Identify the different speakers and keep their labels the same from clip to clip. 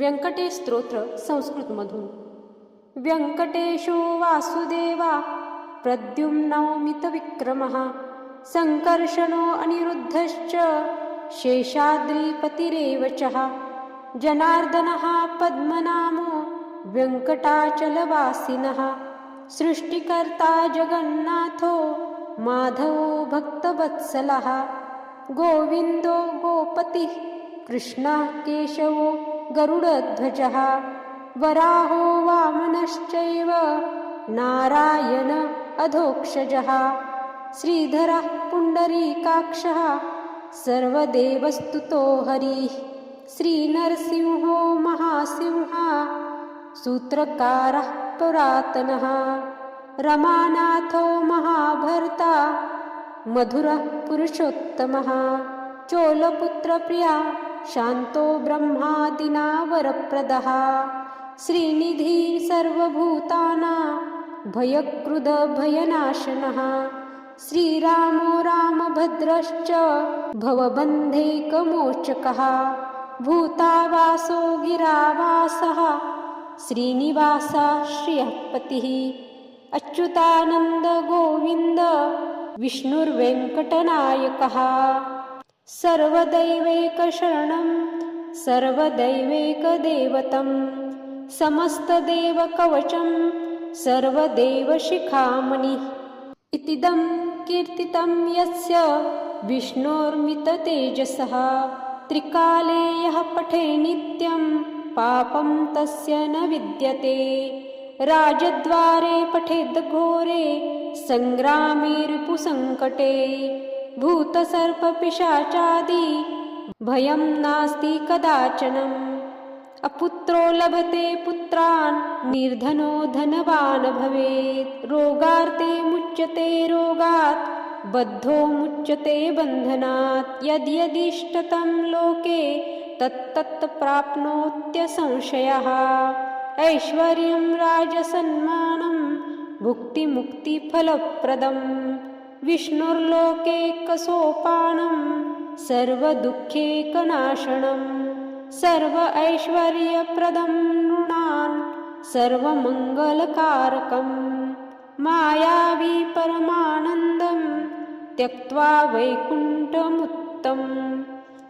Speaker 1: व्यंकटेश स्तोत्र संस्कृतमधून. व्यंकटेशो वासुदेवा प्रद्युम्नौमितविक्रमः सङ्कर्षणो अनिरुद्धश्च शेषाद्रिपतिरेव चः जनार्दनः पद्मनामो व्यङ्कटाचलवासिनः सृष्टिकर्ता जगन्नाथो माधवो भक्तवत्सलः गोविन्दो गोपतिः कृष्णः केशवो गरुडध्वजः वराहो वामनश्चैव नारायण अधोक्षजः श्रीधरः पुण्डरीकाक्षः सर्वदेवस्तुतो हरिः श्रीनरसिंहो महासिंहा सूत्रकारः पुरातनः रमानाथो महाभर्ता मधुरः पुरुषोत्तमः चोलपुत्रप्रिया शान्तो ब्रह्मादिना वरप्रदः श्रीनिधि सर्वभूतानां भयकृदभयनाशनः श्रीरामो रामभद्रश्च भवबन्धैकमोचकः। भूतावासो गिरावासः। श्रीनिवासा श्रियः पतिः अच्युतानन्दगोविन्द विष्णुर्वेङ्कटनायकः सर्वदैवैकशरणं सर्वदैवैकदेवतं समस्तदेवकवचं सर्वदेवशिखामणिः। इतिदं कीर्तितं यस्य विष्णोर्मिततेजसः त्रिकाले यः पठे नित्यं पापं तस्य न विद्यते। राजद्वारे पठेद्घोरे सङ्ग्रामे रिपुसङ्कटे भूतसर्पपिशाचादि। भयं नास्ति कदाचनम्। अपुत्रो लभते पुत्रान् निर्धनो धनवान् भवेत्। रोगार्ते मुच्यते रोगात् बद्धो मुच्यते बन्धनात्। यद्यदिष्टतं लोके तत्तत् प्राप्नोत्यसंशयः। ऐश्वर्यं राजसन्मानं भुक्तिमुक्तिफलप्रदम्। विष्णुर्लोकेकसोपानं सर्व ऐश्वर्यप्रदं नृणान् सर्वमङ्गलकारकं। मायावी परमानन्दं त्यक्त्वा वैकुण्ठमुत्तम्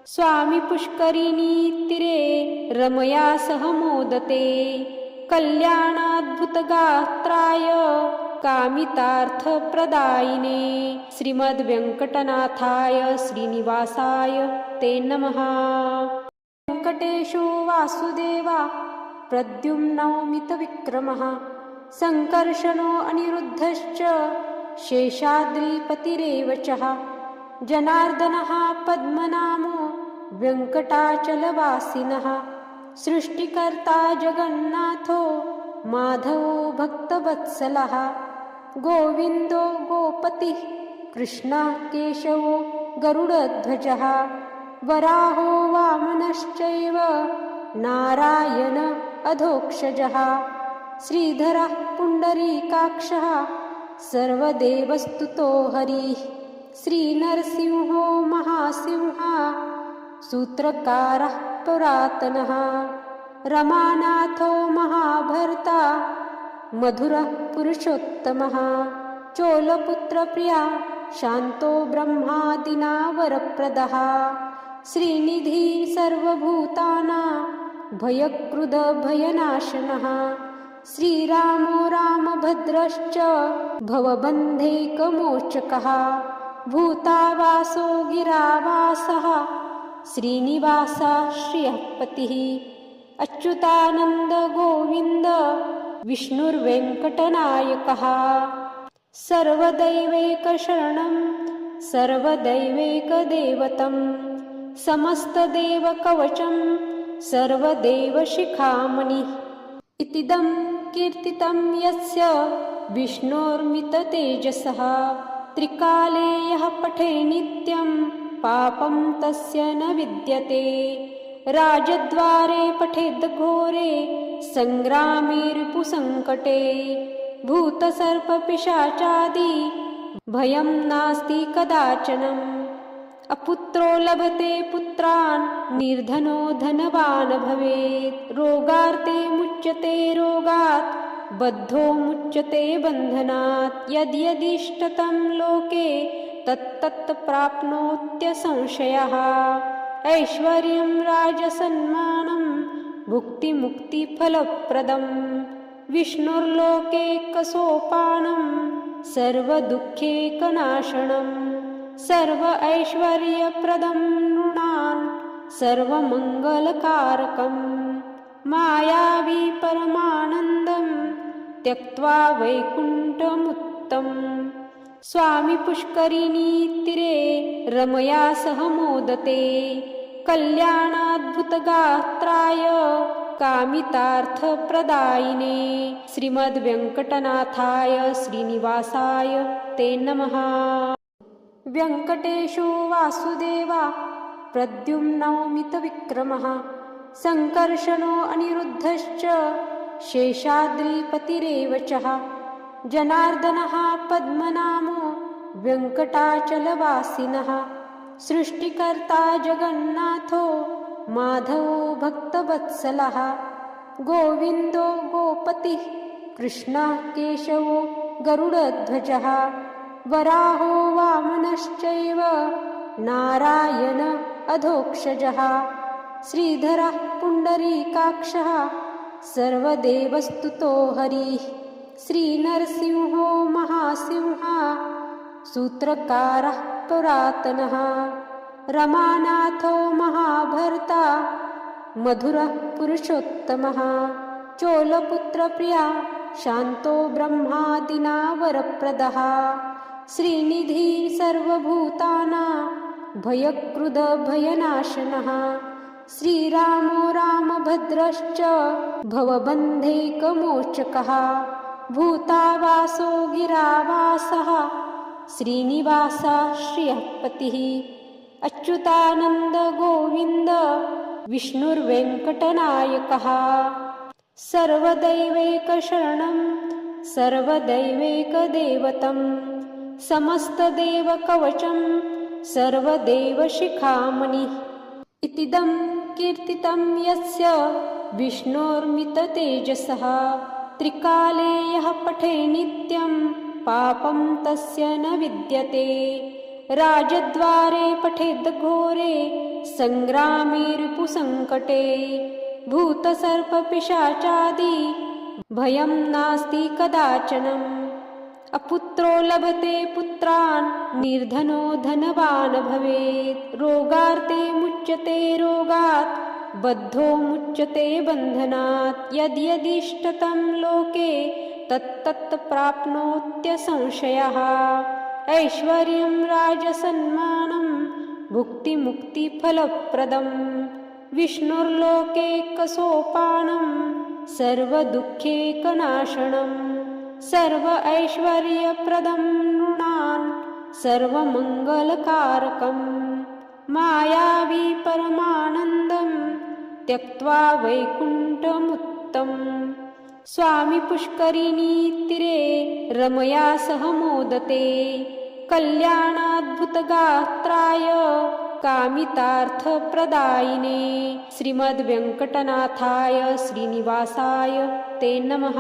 Speaker 1: स्वामी पुष्करिणीतीरे रमया सह मोदते। कल्याणाद्भुतगात्राय कामितार्थप्रदायिने श्रीमद्वेङ्कटनाथाय श्रीनिवासाय ते नमः। वेङ्कटेशो वासुदेवा प्रद्युम्नो मितविक्रमः सङ्कर्षणो अनिरुद्धश्च शेषाद्रिपतिरेव जनार्दनः पद्मनामो व्यङ्कटाचलवासिनः सृष्टिकर्ता जगन्नाथो माधवो भक्तवत्सलः गोविन्दो गोपतिः कृष्णः केशवो गरुडध्वजः वराहो वामनश्चैव नारायण अधोक्षजः श्रीधरः पुण्डरीकाक्षः सर्वदेवस्तुतो हरिः श्रीनरसिंहो महासिंहा सूत्रकारः पुरातनः रमानाथो महाभर्ता मधुरः पुरुषोत्तमः। चोलपुत्रप्रिया शान्तो ब्रह्मादिना वरप्रदः। श्रीनिधि सर्वभूतानां भयकृदभयनाशनः श्रीरामो रामभद्रश्च भवबन्धेकमोचकः। भूतावासो गिरावासः श्रीनिवासः श्रियः पतिः अच्युतानन्दगोविन्द विष्णुर्वेङ्कटनायकः। सर्वदैवैकशरणं सर्वदैवैकदेवतं समस्तदेवकवचं सर्वदेवशिखामणिः। इतिदं कीर्तितं यस्य विष्णोर्मिततेजसः। त्रिकाले यः पठे नित्यं पापं तस्य न विद्यते। राजद्वारे पठेद्घोरे सङ्ग्रामे रिपुसङ्कटे भूतसर्पपिशाचादि भयं नास्ति कदाचनम् अपुत्रो लभते पुत्रान् निर्धनो धनवान् भवेत्। रोगार्ते मुच्यते रोगात् बद्धो मुच्यते बन्धनात्। यद्यदिष्टतं लोके तत्तत् प्राप्नोत्यसंशयः। ऐश्वर्यं राजसन्मानं भुक्तिमुक्तिफलप्रदं विष्णुर्लोकेकसोपानं सर्वदुःखेकनाशनं सर्व ऐश्वर्यप्रदं नृणान् सर्वमङ्गलकारकं मायावी परमानन्दं त्यक्त्वा वैकुण्ठमुत्तम्। स्वामी पुष्करिणीतीरे रमया सह मोदते। कल्याणाद्भुतगात्राय कामितार्थप्रदायिने श्रीमद्वेङ्कटनाथाय श्रीनिवासाय ते नमः। व्यङ्कटेशो वासुदेवा प्रद्युम्नौमितविक्रमः सङ्कर्षणो अनिरुद्धश्च शेषाद्रिपतिरेव जनार्दनः पद्मनामो व्यङ्कटाचलवासिनः सृष्टिकर्ता जगन्नाथो माधवो भक्तवत्सलः गोविन्दो गोपतिः कृष्णः केशवो गरुडध्वजः वराहो वामनश्चैव नारायण अधोक्षजः श्रीधरः पुण्डरीकाक्षः सर्वदेवस्तुतो हरिः श्रीनरसिंहो महासिंहा सूत्रकारः पुरातनः रमानाथो महाभर्ता मधुरः पुरुषोत्तमः। चोलपुत्रप्रिया शान्तो ब्रह्मादिनावरप्रदः। श्रीनिधि सर्वभूतानां भयकृदभयनाशनः श्रीरामो रामभद्रश्च भवबन्धैकमोचकः। भूतावासो गिरावासः श्रीनिवासा श्रियः पतिः अच्युतानन्दगोविन्द विष्णुर्वेङ्कटनायकः। सर्वदैवैकशरणं सर्वदैवैकदेवतं समस्तदेवकवचं सर्वदेवशिखामणिः। इतिदं कीर्तितं यस्य विष्णोर्मिततेजसः। त्रिकाले यः पठे नित्यं पापं तस्य न विद्यते। राजद्वारे पठेद्घोरे सङ्ग्रामे रिपुसङ्कटे भूतसर्पपिशाचादि भयं नास्ति कदाचनम्। अपुत्रो लभते पुत्रान् निर्धनो धनवान् भवेत्। रोगार्ते मुच्यते रोगात् बद्धो मुच्यते बन्धनात्। यद्यदिष्टतं लोके तत्तत् प्राप्नोत्यसंशयः ऐश्वर्यं राजसन्मानं भुक्तिमुक्तिफलप्रदम् विष्णुर्लोकेकसोपानं सर्वदुःखेकनाशनम् सर्व ऐश्वर्यप्रदं नृणां सर्वमङ्गलकारकम् मायावी परमानन्दं त्यक्त्वा वैकुण्ठमुत्तम् स्वामी पुष्करिणीतीरे रमया सह मोदते. कल्याणाद्भुतगात्राय कामितार्थप्रदायिने श्रीमद्वेङ्कटनाथाय श्रीनिवासाय ते नमः.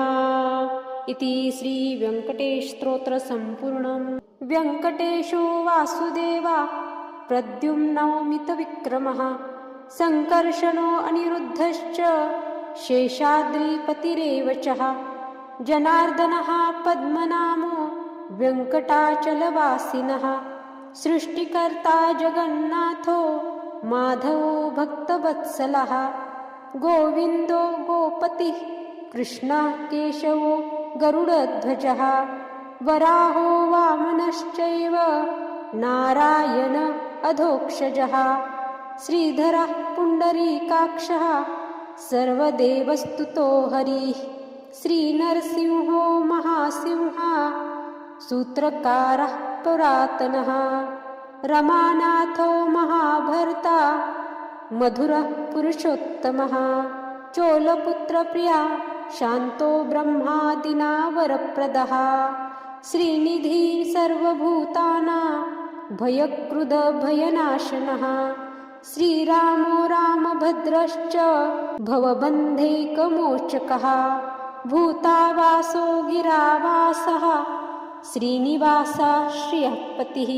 Speaker 1: इति श्रीवेङ्कटेशस्तोत्रसम्पूर्णम् व्यङ्कटेशो वासुदेवा प्रद्युम्नौमितविक्रमः सङ्कर्षणो अनिरुद्धश्च शेषाद्रिपतिरेव जनार्दनः पद्मनामो व्यङ्कटाचलवासिनः सृष्टिकर्ता जगन्नाथो माधवो भक्तवत्सलः गोविन्दो गोपतिः कृष्णः केशवो गरुडध्वजः वराहो वामनश्चैव नारायण अधोक्षजः श्रीधरः पुण्डरीकाक्षः सर्वदेवस्तुतो हरिः। श्रीनरसिंहो महासिंहा सूत्रकारः पुरातनः। रमानाथो महाभर्ता मधुरः पुरुषोत्तमः। चोलपुत्रप्रिया शान्तो ब्रह्मादिना वरप्रदः। श्रीनिधिः सर्वभूतानां भयकृदभयनाशनः श्रीरामो रामभद्रश्च भवबन्धैकमोचकः भूतावासो गिरावासः श्रीनिवासा श्रियः पतिः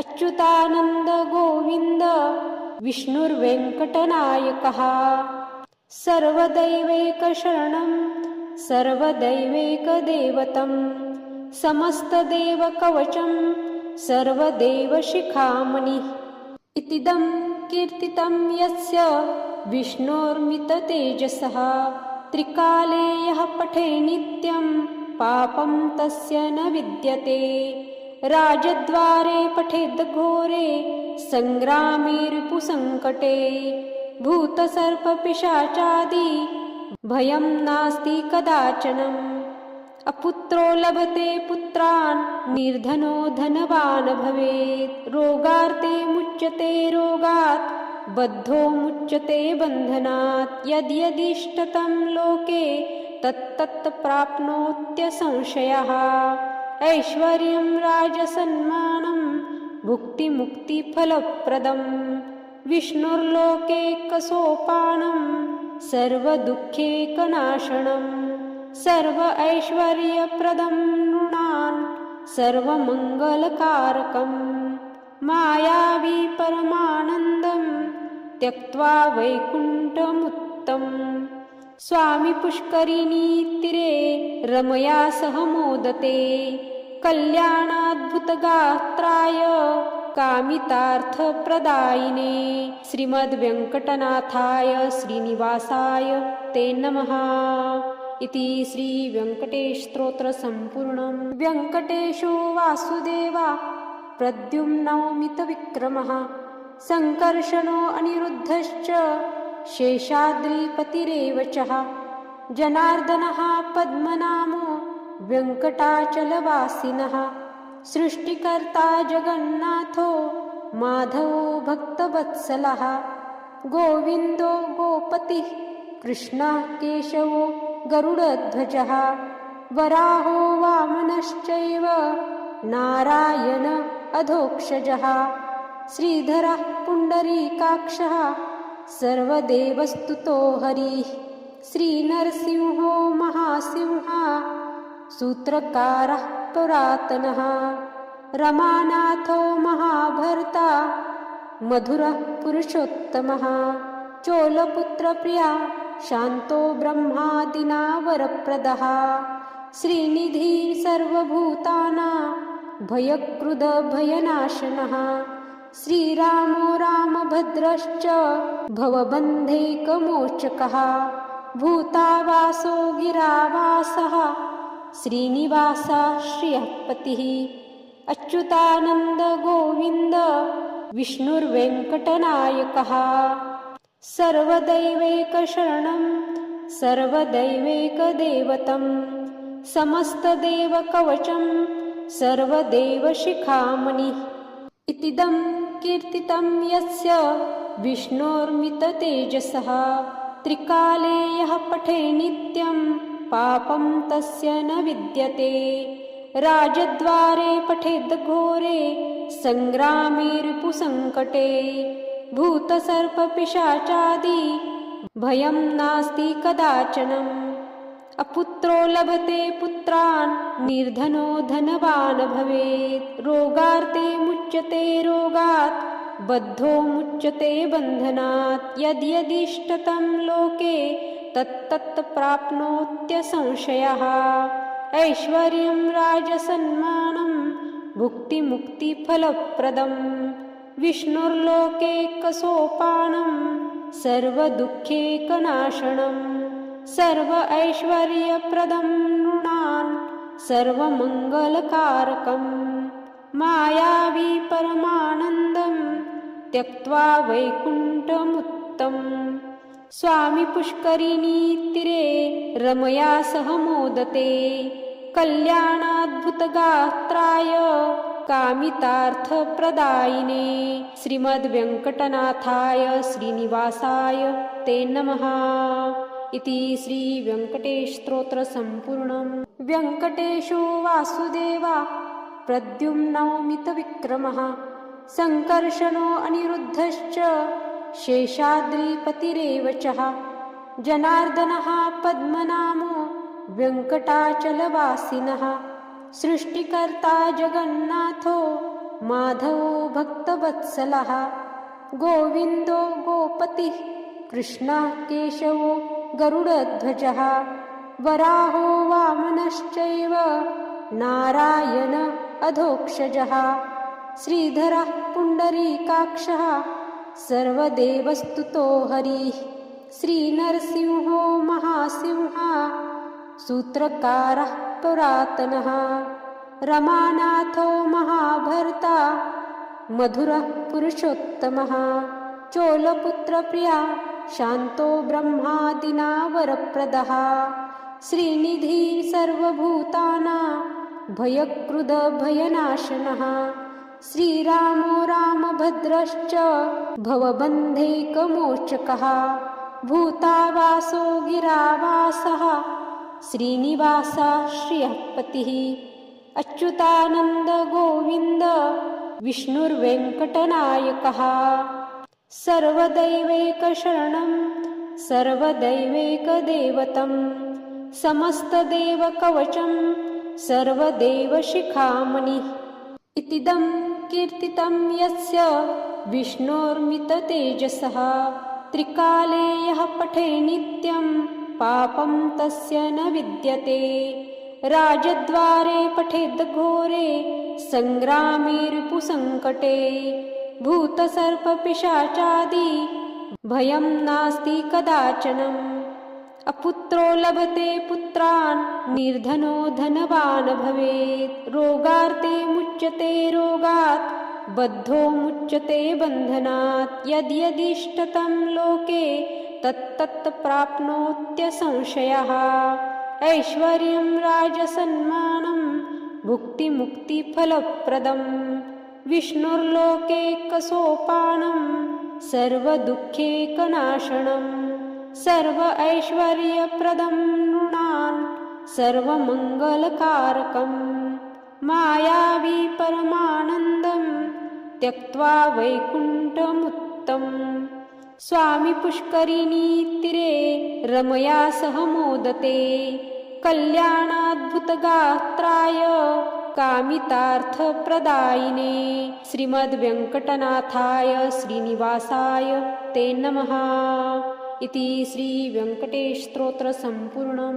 Speaker 1: अच्युतानन्दगोविन्द विष्णुर्वेङ्कटनायकः। सर्वदैवैकशरणं सर्वदैवैकदेवतं समस्तदेवकवचं सर्वदेवशिखामणिः। इतिदं कीर्तितं यस्य विष्णोर्मिततेजसः। त्रिकाले यः पठे नित्यं पापं तस्य न विद्यते। राजद्वारे पठेद्घोरे सङ्ग्रामे रिपुसङ्कटे। भूतसर्पपिशाचादि भयं नास्ति कदाचनम् अपुत्रो लभते पुत्रान् निर्धनो धनवान् भवेत्। रोगार्ते मुच्यते रोगात् बद्धो मुच्यते बन्धनात्। यद्यदिष्टतं लोके तत्तत् प्राप्नोत्यसंशयः ऐश्वर्यं राजसन्मानं भुक्तिमुक्तिफलप्रदम्। विष्णुर्लोकेकसोपानं सर्वदुःखेकनाशनं सर्व ऐश्वर्यप्रदं नृणां सर्वमङ्गलकारकं मायावी परमानन्दं त्यक्त्वा वैकुण्ठमुत्तम्। स्वामी पुष्करिणीतीरे रमया सह मोदते कल्याणाद्भुतगात्राय कामितार्थप्रदायिने। श्रीमद्वेङ्कटनाथाय श्रीनिवासाय ते नमः इति श्रीवेङ्कटेशस्तोत्रसम्पूर्णं व्यङ्कटेशो वासुदेवा प्रद्युम्नौमितविक्रमः सङ्कर्षणो अनिरुद्धश्च शेषाद्रिपतिरेव च। जनार्दनः पद्मनामो व्यङ्कटाचलवासिनः सृष्टिकर्ता जगन्नाथो माधवो भक्तवत्सलः। गोविन्दो गोपतिः कृष्णः केशवो गरुडध्वजः वराहो वामनश्चैव नारायण अधोक्षजः श्रीधरः पुण्डरीकाक्षः सर्वदेवस्तुतो हरिः श्रीनरसिंहो महासिंहा सूत्रकारः पुरातनः रमानाथो महाभर्ता मधुरः पुरुषोत्तमः चोलपुत्रप्रिया शान्तो ब्रह्मादिना वरप्रदः श्रीनिधि सर्वभूतानां भयकृदभयनाशनः श्रीरामो रामभद्रश्च भवबन्धैकमोचकः। भूतावासो गिरावासः श्रीनिवासा श्रियःपतिः। अच्युतानन्दगोविन्द विष्णुर्वेङ्कटनायकः। सर्वदैवैकशरणं सर्वदैवैकदेवतं समस्तदेवकवचं सर्वदेवशिखामणिः। इतिदं कीर्तितं यस्य विष्णोर्मिततेजसः त्रिकाले यः पठे नित्यं पापं तस्य न विद्यते। राजद्वारे पठेद्घोरे सङ्ग्रामे रिपुसङ्कटे भूतसर्पपिशाचादि। भयं नास्ति कदाचनम् अपुत्रो लभते पुत्रान् निर्धनो धनवान् भवेत्। रोगार्ते मुच्यते रोगात् बद्धो मुच्यते बन्धनात्। यद्यदिष्टतं लोके तत्तत् प्राप्नोत्यसंशयः ऐश्वर्यं राजसन्मानं भुक्तिमुक्तिफलप्रदम्। विष्णुर्लोकेकसोपानं सर्वदुःखेकनाशनं सर्व ऐश्वर्यप्रदं नृणान् सर्वमङ्गलकारकं मायावी परमानन्दं त्यक्त्वा वैकुण्ठमुत्तम् स्वामिपुष्करिणीतिरे रमया सह मोदते कल्याणाद्भुतगात्राय कामितार्थप्रदायिने श्रीमद्वेङ्कटनाथाय श्रीनिवासाय ते नमः इति श्रीवेङ्कटेशस्तोत्रसम्पूर्णं व्यङ्कटेशो वासुदेवा प्रद्युम्नो मितविक्रमः सङ्कर्षणो अनिरुद्धश्च शेषाद्रिपतिरेव जनार्दनः पद्मनामो व्यङ्कटाचलवासिनः सृष्टिकर्ता जगन्नाथो माधवो भक्तवत्सलः गोविन्दो गोपतिः कृष्णः केशवो गरुडध्वजः वराहो वामनश्चैव नारायण अधोक्षजः श्रीधरः पुण्डरीकाक्षः सर्वदेवस्तुतो हरिः श्रीनरसिंहो महासिंहा सूत्रकारः पुरातनः रमानाथो महाभर्ता मधुरः पुरुषोत्तमः चोलपुत्रप्रिया शान्तो ब्रह्मादिना वरप्रदः श्रीनिधि सर्वभूताना भयकृदभयनाशनः श्रीरामो रामभद्रश्च भवबन्धैकमोचकः भूतावासो गिरावासः श्रीनिवासा श्रियः पतिः अच्युतानन्दगोविन्द विष्णुर्वेङ्कटनायकः। सर्वदैवैकशरणं सर्वदैवैकदेवतं समस्तदेवकवचं सर्वदेवशिखामणिः। इतिदं कीर्तितं यस्य विष्णोर्मिततेजसः। त्रिकाले यः पठे नित्यं पापं तस्य न विद्यते। राजद्वारे पठेद्घोरे सङ्ग्रामे रिपुसङ्कटे भूतसर्पपिशाचादि भयं नास्ति कदाचनम् अपुत्रो लभते पुत्रान् निर्धनो धनवान् भवेत्। रोगार्ते मुच्यते रोगात् बद्धो मुच्यते बन्धनात्। यद्यदिष्टतं लोके तत्तत् प्राप्नोत्यसंशयः ऐश्वर्यं राजसन्मानं भुक्तिमुक्तिफलप्रदम् विष्णुर्लोकेकसोपानं सर्वदुःखेकनाशनं। सर्व ऐश्वर्यप्रदं नृणां सर्वमङ्गलकारकं। मायावी परमानन्दं त्यक्त्वा वैकुण्ठमुत्तम् स्वामी पुष्करिणीतीरे रमया सह मोदते। कल्याणाद्भुतगात्राय कामितार्थप्रदायिने। श्रीमद्वेङ्कटनाथाय श्रीनिवासाय ते नमः। इति श्रीवेङ्कटेशस्तोत्रसम्पूर्णम्